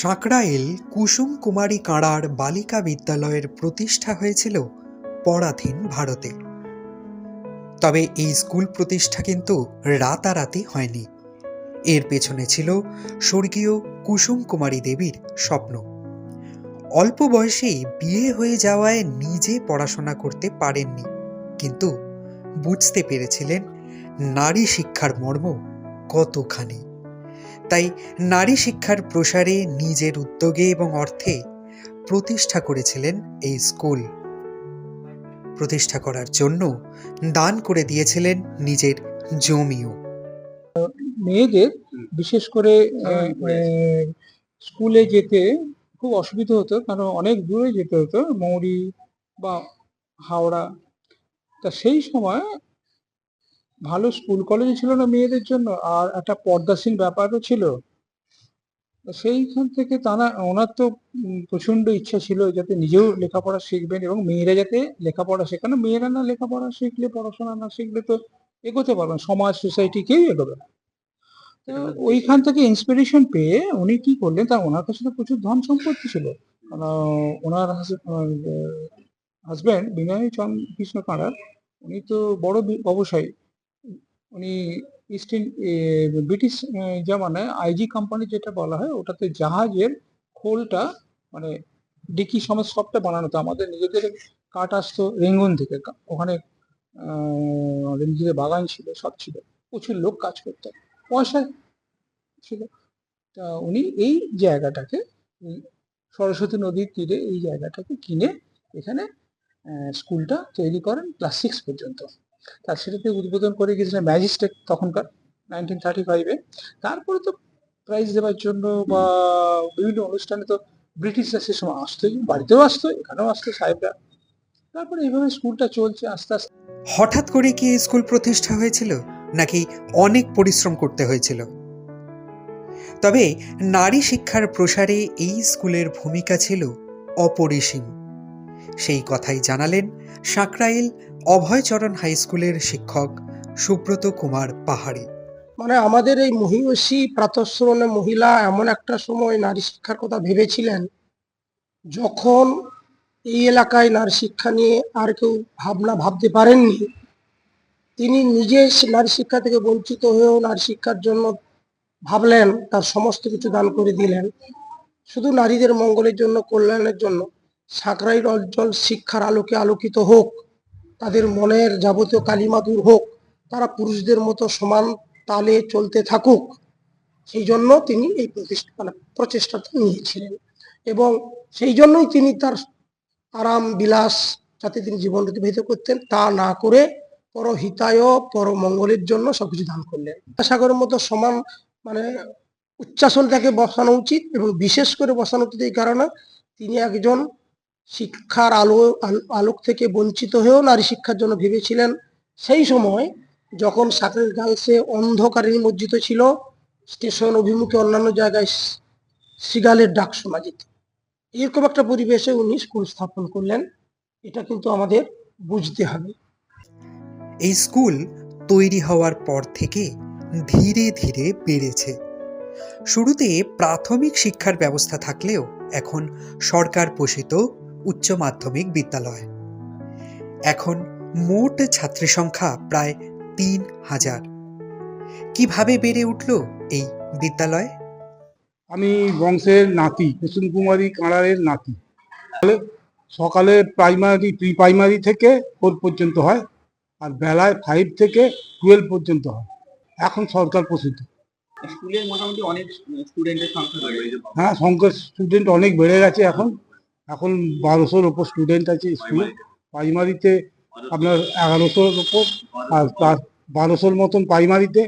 সাঁকড়াইল কুসুম কুমারী কাঁড়ার বালিকা বিদ্যালয়ের প্রতিষ্ঠা হয়েছিল পরাধীন ভারতে। তবে এই স্কুল প্রতিষ্ঠা কিন্তু রাতারাতি হয়নি। এর পেছনে ছিল স্বর্গীয় কুসুম কুমারী দেবীর স্বপ্ন। অল্প বয়সেই বিয়ে হয়ে যাওয়ায় নিজে পড়াশোনা করতে পারেননি, কিন্তু বুঝতে পেরেছিলেন নারী শিক্ষার মর্ম কতখানি। তাই নারী শিক্ষার প্রসারে নিজের উদ্যোগে এবং অর্থে প্রতিষ্ঠা করেছিলেন এই স্কুল। প্রতিষ্ঠা করার জন্য দান করে দিয়েছিলেন নিজের জমিও। মেয়েদের বিশেষ করে আহ, স্কুলে যেতে খুব অসুবিধা হতো কারণ অনেক দূরে যেতে হতো মৌরি বা হাওড়া। তা সেই সময় ভালো স্কুল কলেজ ছিল না মেয়েদের জন্য আর একটা পর্দাসীন ব্যাপারও ছিল। সেইখান থেকে তারা ওনার তো প্রচণ্ড ইচ্ছা ছিল যাতে নিজেও লেখাপড়া শিখবেন এবং মেয়েরা যাতে লেখাপড়া শেখানো মেয়েরা না লেখাপড়া শিখলে পড়াশোনা না শিখলে তো এগোতে পারবে না সমাজ সোসাইটি কেউ এগোবে না। তো ওইখান থেকে ইন্সপিরেশন পেয়ে উনি কি করলেন তা ওনার কাছে তো প্রচুর ধন সম্পত্তি ছিল। ওনার হাজব্যান্ড বিনয় চন্দ্র কৃষ্ণ কাঁড়ার উনি তো বড় ব্যবসায়ী উনি ইস্ট ব্রিটিশ জামানায় আইজি কোম্পানি যেটা বলা হয়, ওটাতে জাহাজের খোলটা মানে ডিকি সমেত সবটা বানানো হতো। আমাদের নিজেদের কাঠ আসতো রেঙ্গুন থেকে। ওখানে নিজেদের বাগান ছিল, সব ছিল। প্রচুর লোক কাজ করতো। পয়সা ছিল। তা উনি এই জায়গাটাকে সরস্বতী নদীর তীরে এই জায়গাটাকে কিনে এখানে স্কুলটা তৈরি করেন ক্লাস সিক্স পর্যন্ত। তার সেটাতে উদ্বোধন করে গিয়েছিলেন ম্যাজিস্ট্রেট তখনকার নাইনটিন থার্টি ফাইভে তারপরে তো প্রাইজ দেওয়ার জন্য বা বিভিন্ন অনুষ্ঠানে তো ব্রিটিশরা সে সময় আসতোই বাড়িতেও আসতো, এখানেও আসতো সাহেবরা। তারপরে এইভাবে স্কুলটা চলছে আস্তে আস্তে। হঠাৎ করে কি স্কুল প্রতিষ্ঠা হয়েছিল, নাকি অনেক পরিশ্রম করতে হয়েছিল? তবে নারী শিক্ষার প্রসারে এই স্কুলের ভূমিকা ছিল অপরিসীম। সেই কথাই জানালেন সাঁকরাইল অভয়চরণ হাই স্কুলের শিক্ষক সুব্রত কুমার পাহাড়ি। মানে আমাদের এই মহিষী প্রাতঃস্মরণে মহিলা এমন একটা সময় নারী শিক্ষার কথা ভেবেছিলেন, যখন এই এলাকায় নারী শিক্ষা নিয়ে আর কেউ ভাবনা ভাবতে পারেননি, তিনি নিজে নারী শিক্ষা থেকে বঞ্চিত হয়েও নারী শিক্ষার জন্য ভাবলেন, তার সমস্ত কিছু দান করে দিলেন। শুধু নারীদের মঙ্গলের জন্য, কল্যাণের জন্য সাঁকরাইল অঞ্চল শিক্ষার আলোকে আলোকিত হোক। তাদের মনের যাবতীয় কালিমা দূর হোক, তারা পুরুষদের মতো সমান তালে চলতে থাকুক। সেই জন্য তিনি এই প্রতিষ্ঠা মানে প্রচেষ্টাটা নিয়েছিলেন। এবং সেই জন্যই তিনি তার আরাম, বিলাস যাতে তিনি জীবন অতিবাহিত করতেন, তা না করে পরহিতায়, পরমঙ্গলের জন্য সবকিছু দান করলেন। সাগরের মতো সমান মানে উচ্চাসন তাকে বসানো উচিত এবং বিশেষ করে বসানো উচিত এই কারণে তিনি একজন শিক্ষার আলো, আল- আলোক থেকে বঞ্চিত হয়েও নারী শিক্ষার জন্য ভেবেছিলেন। সেই সময় যখন সাকরেল গার্লসে অন্ধকারে নিমজ্জিত ছিল, স্টেশন অভিমুখে অন্যান্য জায়গায় সিগালের ডাক শোনা যেত। এরকম একটা পরিবেশে উনি স্কুল স্থাপন করলেন। এটা কিন্তু আমাদের বুঝতে হবে। এই স্কুল তৈরি হওয়ার পর থেকে ধীরে ধীরে বেড়েছে। শুরুতে প্রাথমিক শিক্ষার ব্যবস্থা থাকলেও এখন সরকার পোষিত উচ্চ মাধ্যমিক বিদ্যালয়। এখন মোট ছাত্রী সংখ্যা প্রায় তিন হাজার। কীভাবে বেড়ে উঠল এই বিদ্যালয়? আমি বংশের নাতি কুসুম কুমারী কাঁড়ারের নাতি। সকালে প্রাইমারি প্রি প্রাইমারি থেকে ফোর পর্যন্ত হয় আর বেলায় ফাইভ থেকে টুয়েলভ পর্যন্ত হয়। এখন সরকার প্রসিদ্ধ স্কুলের মোটামুটি অনেক স্টুডেন্টের সংখ্যা হ্যাঁ সংখ্যা স্টুডেন্ট অনেক বেড়ে গেছে এখন। এখন বারোশোর ওপর স্টুডেন্ট আছে স্কুলে প্রাইমারিতে আপনার এগারোশোর ওপর, আর বারোশোর মতন প্রাইমারিতে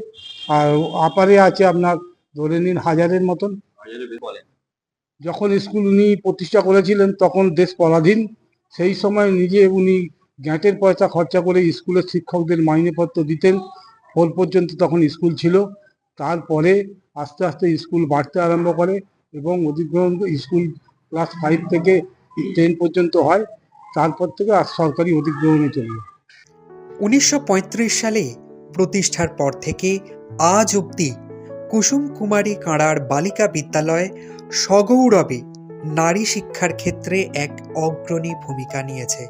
আর আপারে আছে আপনার ধরে নিন হাজারের মতন। যখন স্কুল উনি প্রতিষ্ঠা করেছিলেন, তখন দেশ পরাধীন। সেই সময় নিজে উনি গ্যাঁটের পয়সা খরচা করে স্কুলের শিক্ষকদের মাইনেপত্র দিতেন। ফোর পর্যন্ত তখন স্কুল ছিল। তারপরে আস্তে আস্তে স্কুল বাড়তে আরম্ভ করে এবং অধিগ্রহণ স্কুল ক্লাস ফাইভ থেকে টেন পর্যন্ত হয়, তারপর থেকে আর সরকারি অধিগ্রহণে চলে যায়। উনিশশো সালে প্রতিষ্ঠার পর থেকে আজ অবধি কুসুম কুমারী কাঁড়ার বালিকা বিদ্যালয় সগৌরবে নারী শিক্ষার ক্ষেত্রে এক অগ্রণী ভূমিকা নিয়েছে।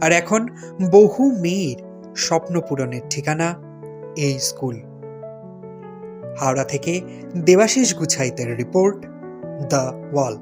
আর এখন বহু মেয়ের স্বপ্ন পূরণের ঠিকানা এই স্কুল। হাওড়া থেকে দেবাশিস গুছাইতের রিপোর্ট, দ্য ওয়াল।